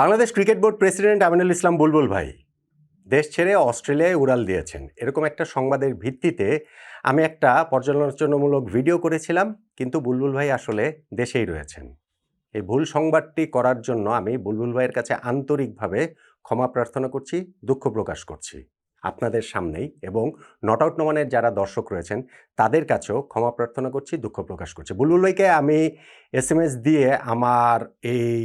Bangladesh cricket board president Aminul Islam Bulbul ভাই, দেশ ছেড়ে অস্ট্রেলিয়ায় উড়াল দিয়েছেন। এরকম একটা সংবাদের ভিত্তিতে আমি একটা পর্যালোচনামূলক ভিডিও করেছিলাম, কিন্তু বুলবুল ভাই আসলে দেশেই রয়েছেন। এই ভুল সংবাদটি করার জন্য আমি বুলবুল ভাইয়ের কাছে আন্তরিকভাবে ক্ষমা প্রার্থনা করছি, দুঃখ প্রকাশ করছি আপনাদের সামনেই এবং নট আউট নোমানের যারা দর্শক রয়েছেন, তাদের কাছেও ক্ষমা প্রার্থনা করছি, দুঃখ প্রকাশ করছি। বুলবুল ভাইকে আমি এস দিয়ে আমার এই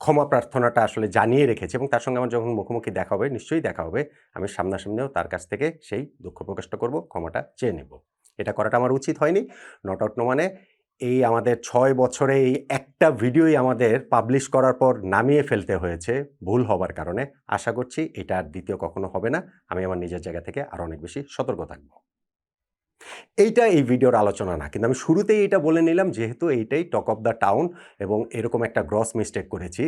ক্ষমা প্রার্থনাটা আসলে জানিয়ে রেখেছি এবং তার সঙ্গে আমার যখন মুখোমুখি দেখা হবে, নিশ্চয়ই দেখা হবে, আমি সামনাসামনিও তার কাছ থেকে সেই দুঃখ প্রকাশটা করব, ক্ষমাটা চেয়ে নেব। এটা করাটা আমার উচিত হয়নি। নট আউট মানে এই আমাদের ছয় বছরে এই একটা ভিডিওই আমাদের পাবলিশ করার পর নামিয়ে ফেলতে হয়েছে ভুল হবার কারণে। আশা করছি এটা আর দ্বিতীয় কখনো হবে না। আমি আমার নিজের জায়গা থেকে আরও অনেক বেশি সতর্ক থাকব। এইটা এই ভিডিওর আলোচনা না, কিন্তু আমি শুরুতেই এটা বলে নিলাম, যেহেতু এইটাই টক অফ দ্য টাউন এবং এরকম একটা গ্রস মিস্টেক করেছি।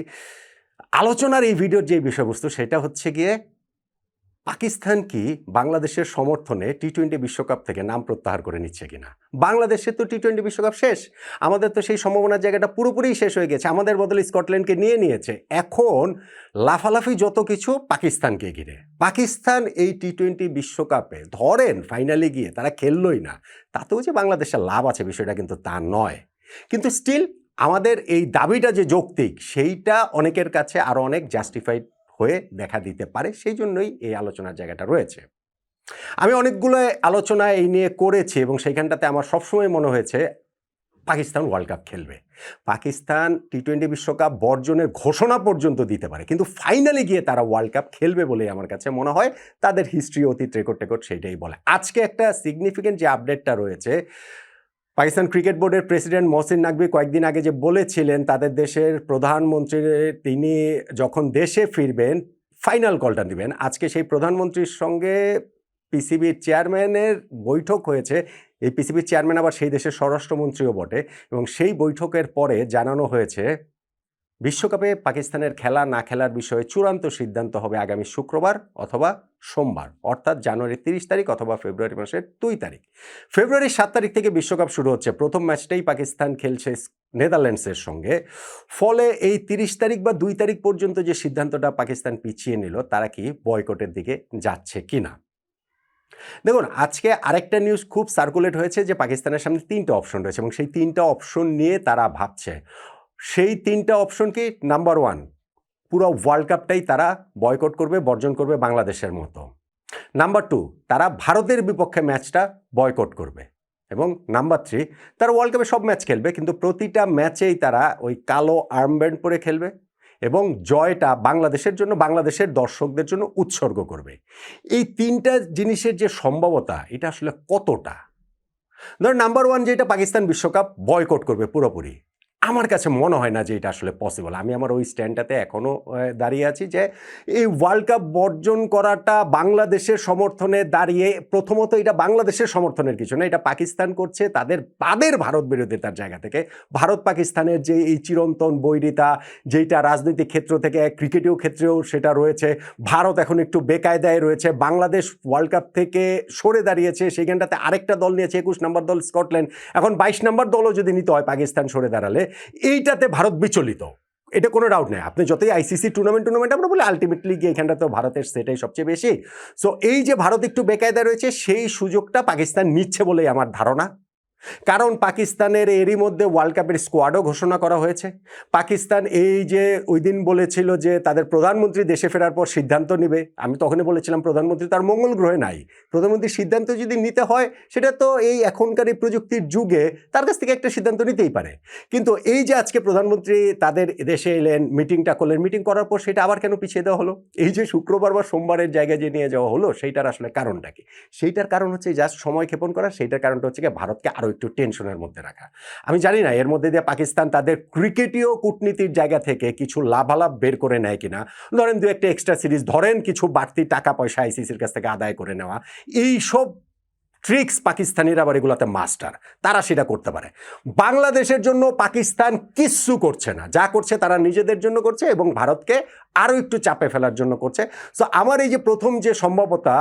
আলোচনার এই ভিডিওর যে বিষয়বস্তু, সেটা হচ্ছে গিয়ে পাকিস্তান কি বাংলাদেশের সমর্থনে টি টোয়েন্টি বিশ্বকাপ থেকে নাম প্রত্যাহার করে নিচ্ছে কিনা? বাংলাদেশের তো টি টোয়েন্টি বিশ্বকাপ শেষ। আমাদের তো সেই সম্ভাবনার জায়গাটা পুরোপুরি শেষ হয়ে গেছে। আমাদের বদলে স্কটল্যান্ডকে নিয়ে নিয়েছে। এখন লাফালাফি যত কিছু পাকিস্তানকে ঘিরে। পাকিস্তান এই টি টোয়েন্টি বিশ্বকাপে ধরেন ফাইনালে গিয়ে তারা খেললই না, তাতেও যে বাংলাদেশের লাভ আছে বিষয়টা কিন্তু তা নয়। কিন্তু স্টিল আমাদের এই দাবিটা যে যৌক্তিক, সেইটা অনেকের কাছে আরও অনেক জাস্টিফাইড হয়ে দেখা দিতে পারে, সেই জন্যই এই আলোচনার জায়গাটা রয়েছে। আমি অনেকগুলো আলোচনা এই নিয়ে করেছি এবং সেইখানটাতে আমার সবসময় মনে হয়েছে, পাকিস্তান ওয়ার্ল্ড কাপ খেলবে। পাকিস্তান টি টোয়েন্টি বিশ্বকাপ বর্জনের ঘোষণা পর্যন্ত দিতে পারে, কিন্তু ফাইনালে গিয়ে তারা ওয়ার্ল্ড কাপ খেলবে বলে আমার কাছে মনে হয়, তাদের হিস্ট্রি অতীত রেকর্ড টেকর্ড সেইটাই বলে। আজকে একটা সিগনিফিকেন্ট যে আপডেটটা রয়েছে পাকিস্তান ক্রিকেট বোর্ডের প্রেসিডেন্ট মহসিন নাকবি কয়েকদিন আগে যে বলেছিলেন, তাদের দেশের প্রধানমন্ত্রী তিনি যখন দেশে ফিরবেন ফাইনাল কলটা দিবেন আজকে সেই প্রধানমন্ত্রীর সঙ্গে পিসিবির চেয়ারম্যানের বৈঠক হয়েছে। এই পিসিবির চেয়ারম্যান আবার সেই দেশের স্বরাষ্ট্রমন্ত্রীও বটে এবং সেই বৈঠকের পরে জানানো হয়েছে বিশ্বকাপে পাকিস্তানের খেলা না খেলার বিষয়ে চূড়ান্ত সিদ্ধান্ত হবে আগামী শুক্রবার অথবা সোমবার, অর্থাৎ জানুয়ারি তিরিশ তারিখ অথবা ফেব্রুয়ারি মাসের দুই তারিখ। ফেব্রুয়ারির সাত তারিখ থেকে বিশ্বকাপ শুরু হচ্ছে। প্রথম ম্যাচটাই পাকিস্তান খেলছে নেদারল্যান্ডসের সঙ্গে। ফলে এই তিরিশ তারিখ বা দুই তারিখ পর্যন্ত যে সিদ্ধান্তটা পাকিস্তান পিছিয়ে নিল, তারা কি বয়কটের দিকে যাচ্ছে কি না? দেখুন, আজকে আরেকটা নিউজ খুব সার্কুলেট হয়েছে যে পাকিস্তানের সামনে তিনটা অপশন রয়েছে এবং সেই তিনটা অপশন নিয়ে তারা ভাবছে। সেই তিনটা অপশন কি নাম্বার ওয়ান পুরো ওয়ার্ল্ড কাপটাই তারা বয়কট করবে, বর্জন করবে বাংলাদেশের মতো। নাম্বার টু তারা ভারতের বিপক্ষে ম্যাচটা বয়কট করবে। এবং নাম্বার থ্রি তারা ওয়ার্ল্ড কাপে সব ম্যাচ খেলবে, কিন্তু প্রতিটা ম্যাচেই তারা ওই কালো আর্মব্যান্ড পরে খেলবে এবং জয়টা বাংলাদেশের জন্য, বাংলাদেশের দর্শকদের জন্য উৎসর্গ করবে। এই তিনটা জিনিসের যে সম্ভাবতা, এটা আসলে কতটা? ধর নাম্বার ওয়ান যেটা পাকিস্তান বিশ্বকাপ বয়কট করবে পুরোপুরি। আমার কাছে মনে হয় না যে এটা আসলে পসিবল আমি আমার ওই স্ট্যান্ডটাতে এখনও দাঁড়িয়ে আছি যে এই ওয়ার্ল্ড কাপ বর্জন করাটা বাংলাদেশের সমর্থনে দাঁড়িয়ে প্রথমত এটা বাংলাদেশের সমর্থনের কিছু না, এটা পাকিস্তান করছে তাদের তাদের ভারত বিরোধিতার জায়গা থেকে। ভারত পাকিস্তানের যে এই চিরন্তন বৈরিতা যেটা রাজনৈতিক ক্ষেত্র থেকে ক্রিকেটীয় ক্ষেত্রেও সেটা রয়েছে। ভারত এখন একটু বেকায়দায় রয়েছে। বাংলাদেশ ওয়ার্ল্ড কাপ থেকে সরে দাঁড়িয়েছে, সেইখানটাতে আরেকটা দল নিয়েছে, একুশ নম্বর দল স্কটল্যান্ড। এখন বাইশ নম্বর দলও যদি নিতে হয় পাকিস্তান সরে দাঁড়ালে এইটাতে ভারত বিচলিত। এটা কোনো ডাউট নেই। আপনি যতই আইসিসি টুর্নামেন্ট টুর্নামেন্ট আমরা বলি আলটিমেটলি গিয়ে এখানটা তো ভারতের সেটাই সবচেয়ে বেশি। সো এই যে ভারত একটু বেকায়দা রয়েছে, সেই সুযোগটা পাকিস্তান নিচ্ছে বলেই আমার ধারণা। কারণ পাকিস্তানের এরই মধ্যে ওয়ার্ল্ড কাপের স্কোয়াডও ঘোষণা করা হয়েছে। পাকিস্তান এই যে ওই দিন বলেছিল যে তাদের প্রধানমন্ত্রী দেশে ফেরার পর সিদ্ধান্ত নেবে, আমি তখনই বলেছিলাম প্রধানমন্ত্রী তার মঙ্গল গ্রহে নাই। প্রধানমন্ত্রীর সিদ্ধান্ত যদি নিতে হয়, সেটা তো এই এখনকার এই প্রযুক্তির যুগে তার কাছ থেকে একটা সিদ্ধান্ত নিতেই পারে। কিন্তু এই যে আজকে প্রধানমন্ত্রী তাদের দেশে এলেন, মিটিংটা করলেন, মিটিং করার পর সেটা আবার কেন পিছিয়ে দেওয়া হলো? এই যে শুক্রবার বা সোমবারের জায়গায় যে নিয়ে যাওয়া হলো, সেইটার আসলে কারণটা কি? সেইটার কারণ হচ্ছে জাস্ট সময় ক্ষেপণ করা, সেইটার কারণটা হচ্ছে কি ভারতকে আরও একটু টেনশনের মধ্যে রাখা। আমি জানি না, এর মধ্যে দিয়ে পাকিস্তান তাদের ক্রিকেটীয় কূটনীতির জায়গা থেকে কিছু লাভালাভ বের করে নেয় কিনা। ধরেন দু একটা এক্সট্রা সিরিজ ধরেন কিছু বাড়তি টাকা পয়সা আইসিসির কাছ থেকে আদায় করে নেওয়া। এই সব ট্রিক্স পাকিস্তানিরা আবার এগুলোতে মাস্টার তারা সেটা করতে পারে। বাংলাদেশের জন্য পাকিস্তান কিচ্ছু করছে না। যা করছে তারা নিজেদের জন্য করছে এবং ভারতকে আরও একটু চাপে ফেলার জন্য করছে। সো আমার এই যে প্রথম যে সম্ভবতা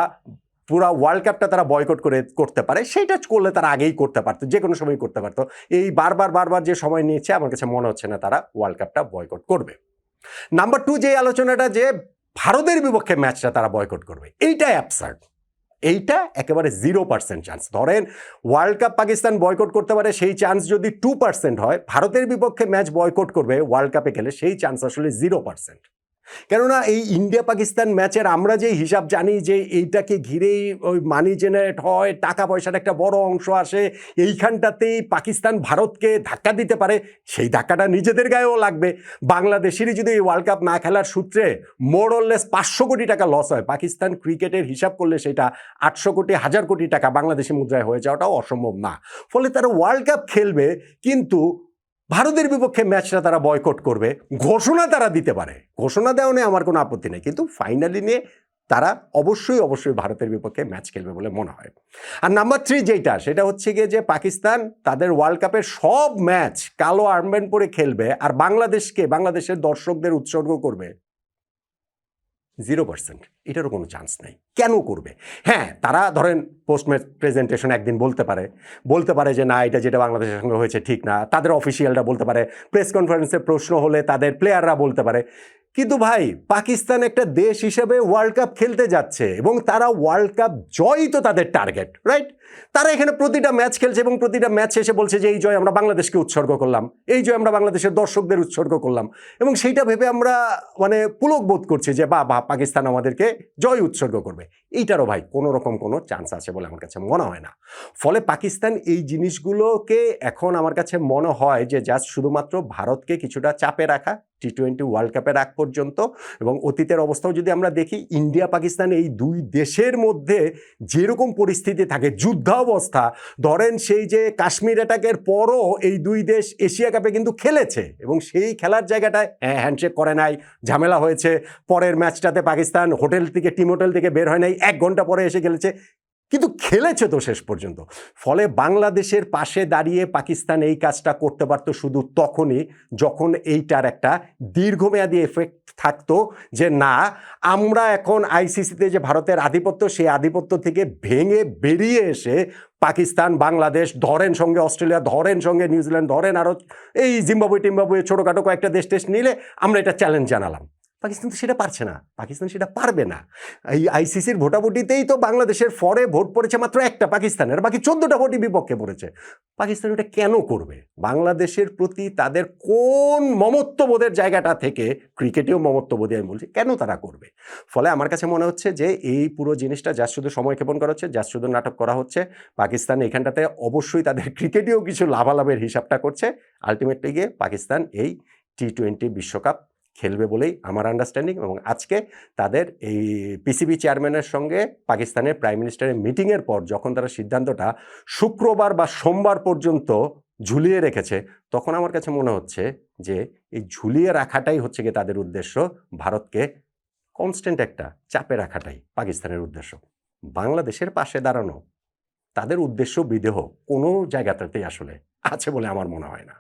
পুরা ওয়ার্ল্ড কাপটা তারা বয়কট করে, করতে পারে। সেইটা করলে তারা আগেই করতে পারতো যে কোনো সময় করতে পারতো। এই বারবার বারবার যে সময় নিয়েছে, আমার কাছে মনে হচ্ছে না তারা ওয়ার্ল্ড কাপটা বয়কট করবে। নাম্বার টু যে আলোচনাটা যে ভারতের বিপক্ষে ম্যাচটা তারা বয়কট করবে এইটা অ্যাবসার্ড এইটা একেবারে জিরো পার্সেন্ট চান্স ধরেন ওয়ার্ল্ড কাপ পাকিস্তান বয়কট করতে পারে, সেই চান্স যদি টু পার্সেন্ট হয়, ভারতের বিপক্ষে ম্যাচ বয়কট করবে ওয়ার্ল্ড কাপে গেলে সেই চান্স আসলে জিরো পার্সেন্ট কেননা এই ইন্ডিয়া পাকিস্তান ম্যাচের আমরা যে হিসাব জানি যে এইটাকে ঘিরেই ওই মানি জেনারেট হয় টাকা পয়সার একটা বড় অংশ আসে, এইখানটাতেই পাকিস্তান ভারতকে ধাক্কা দিতে পারে, সেই ধাক্কাটা নিজেদের গায়েও লাগবে। বাংলাদেশেরই যদি এই ওয়ার্ল্ড কাপ না খেলার সূত্রে মোরললেস পাঁচশো কোটি টাকা লস হয়, পাকিস্তান ক্রিকেটের হিসাব করলে সেটা আটশো কোটি, হাজার কোটি টাকা বাংলাদেশি মুদ্রায় হয়ে যাওয়াটাও অসম্ভব না। ফলে তারা ওয়ার্ল্ড কাপ খেলবে, কিন্তু ভারতের বিপক্ষে ম্যাচটা তারা বয়কট করবে, ঘোষণা তারা দিতে পারে। ঘোষণা দেওয়া নিয়ে আমার কোনো আপত্তি নেই, কিন্তু ফাইনালি নিয়ে তারা অবশ্যই অবশ্যই ভারতের বিপক্ষে ম্যাচ খেলবে বলে মনে হয়। আর নাম্বার থ্রি যেটা, সেটা হচ্ছে গিয়ে যে পাকিস্তান তাদের ওয়ার্ল্ড কাপের সব ম্যাচ কালো আর্মব্যান্ড পরে খেলবে, আর বাংলাদেশকে, বাংলাদেশের দর্শকদের উৎসর্গ করবে। জিরো পার্সেন্ট এটারও কোনো চান্স নেই। কেন করবে? হ্যাঁ তারা ধরেন পোস্ট প্রেজেন্টেশন একদিন বলতে পারে। বলতে পারে যে, না, এটা যেটা বাংলাদেশের সঙ্গে হয়েছে ঠিক না। তাদের অফিসিয়ালরা বলতে পারে। প্রেস কনফারেন্সে প্রশ্ন হলে তাদের প্লেয়াররা বলতে পারে। কিন্তু ভাই, পাকিস্তান একটা দেশ হিসেবে ওয়ার্ল্ড কাপ খেলতে যাচ্ছে এবং তারা ওয়ার্ল্ড কাপ জয়ই তো তাদের টার্গেট রাইট তারা এখানে প্রতিটা ম্যাচ খেলছে এবং প্রতিটা ম্যাচ শেষে বলছে যে, এই জয় আমরা বাংলাদেশকে উৎসর্গ করলাম, এই জয় আমরা বাংলাদেশের দর্শকদের উৎসর্গ করলাম। এবং সেইটা ভেবে আমরা মানে পুলক বোধ করছি যে বা বা পাকিস্তান আমাদেরকে জয় উৎসর্গ করবে। এইটারও ভাই কোনো রকম কোনো চান্স আছে বলে আমার কাছে মনে হয় না। ফলে পাকিস্তান এই জিনিসগুলোকে এখন আমার কাছে মনে হয় যে জাস্ট শুধুমাত্র ভারতকে কিছুটা চাপে রাখা টি টোয়েন্টি ওয়ার্ল্ড কাপের আগ পর্যন্ত এবং অতীতের অবস্থাও যদি আমরা দেখি ইন্ডিয়া পাকিস্তান এই দুই দেশের মধ্যে যেরকম পরিস্থিতি থাকে, যুদ্ধাবস্থা, ধরেন সেই যে কাশ্মীর অ্যাটাকের পরও এই দুই দেশ এশিয়া কাপে কিন্তু খেলেছে এবং সেই খেলার জায়গাটায় হ্যাঁ হ্যান্ডশেক করে নাই, ঝামেলা হয়েছে। পরের ম্যাচটাতে পাকিস্তান হোটেল থেকে টিম হোটেল থেকে বের হয় নাই, এক ঘণ্টা পরে এসে খেলেছে। কিন্তু খেলেছে তো শেষ পর্যন্ত। ফলে বাংলাদেশের পাশে দাঁড়িয়ে পাকিস্তান এই কাজটা করতে পারতো শুধু তখনই যখন এইটার একটা দীর্ঘমেয়াদী এফেক্ট থাকতো যে না, আমরা এখন আইসিসিতে যে ভারতের আধিপত্য, সেই আধিপত্য থেকে ভেঙে বেরিয়ে এসে পাকিস্তান, বাংলাদেশ, ধরেন সঙ্গে অস্ট্রেলিয়া, ধরেন সঙ্গে নিউজিল্যান্ড, ধরেন আরও এই জিম্বাবুয়ে টিম্বাবুয়ে ছোটোখাটো কয়েকটা দেশ টেস্ট নিলে আমরা এটা চ্যালেঞ্জ জানালাম। পাকিস্তান তো সেটা পারছে না। পাকিস্তান সেটা পারবে না। এই আইসিসির ভোটাভুটিতেই তো বাংলাদেশের ফরে ভোট পড়েছে মাত্র একটা পাকিস্তানের বাকি চোদ্দোটা ভোটই বিপক্ষে পড়েছে। পাকিস্তান ওটা কেন করবে? বাংলাদেশের প্রতি তাদের কোন মমত্ববোধের জায়গাটা থেকে, ক্রিকেটেও মমত্ববোধী আমি বলছি, কেন তারা করবে? ফলে আমার কাছে মনে হচ্ছে যে এই পুরো জিনিসটা যার শুধু সময় ক্ষেপণ করা হচ্ছে যার শুধু নাটক করা হচ্ছে, পাকিস্তান এখানটাতে অবশ্যই তাদের ক্রিকেটেও কিছু লাভালাভের হিসাবটা করছে। আলটিমেটলি গিয়ে পাকিস্তান এই টি টোয়েন্টি বিশ্বকাপ খেলবে বলেই আমার আন্ডারস্ট্যান্ডিং এবং আজকে তাদের এই পিসিবি চেয়ারম্যানের সঙ্গে পাকিস্তানের প্রাইম মিনিস্টারের মিটিংয়ের পর যখন তারা সিদ্ধান্তটা শুক্রবার বা সোমবার পর্যন্ত ঝুলিয়ে রেখেছে, তখন আমার কাছে মনে হচ্ছে যে এই ঝুলিয়ে রাখাটাই হচ্ছে গিয়ে তাদের উদ্দেশ্য, ভারতকে কনস্ট্যান্ট একটা চাপে রাখাটাই পাকিস্তানের উদ্দেশ্য। বাংলাদেশের পাশে দাঁড়ানো, তাদের উদ্দেশ্য বিদেহ কোনো জায়গাটাতেই আসলে আছে বলে আমার মনে হয় না।